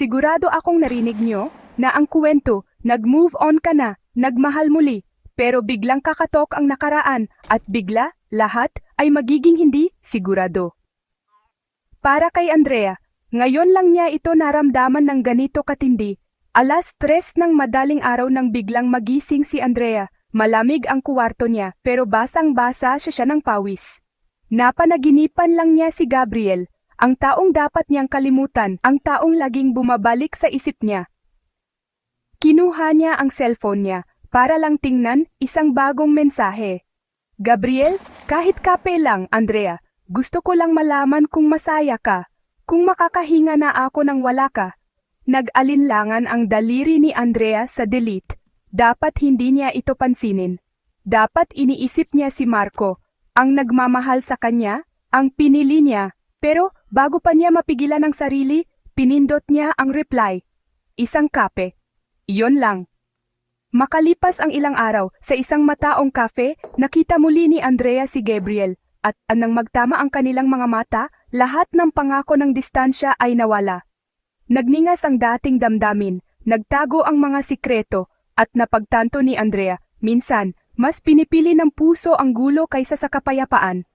Sigurado akong narinig nyo na ang kwento, nag-move on ka na, nagmahal muli, pero biglang kakatok ang nakaraan at bigla, lahat ay magiging hindi sigurado. Para kay Andrea, ngayon lang niya ito naramdaman ng ganito katindi. Alas tres ng madaling araw nang biglang magising si Andrea. Malamig ang kuwarto niya pero basang-basa siya siya ng pawis. Napanaginipan lang niya si Gabriel, ang taong dapat niyang kalimutan, ang taong laging bumabalik sa isip niya. Kinuha niya ang cellphone niya para lang tingnan isang bagong mensahe. Gabriel, kahit kape lang, Andrea, gusto ko lang malaman kung masaya ka, kung makakahinga na ako nang wala ka. Nag-alinlangan ang daliri ni Andrea sa delete. Dapat hindi niya ito pansinin. Dapat iniisip niya si Marco, ang nagmamahal sa kanya, ang pinili niya. Pero bago pa niya mapigilan ang sarili, pinindot niya ang reply. Isang kape. Iyon lang. Makalipas ang ilang araw, sa isang mataong kafe, nakita muli ni Andrea si Gabriel, at anang magtama ang kanilang mga mata, lahat ng pangako ng distansya ay nawala. Nagningas ang dating damdamin, nagtago ang mga sikreto, at napagtanto ni Andrea, minsan, mas pinipili ng puso ang gulo kaysa sa kapayapaan.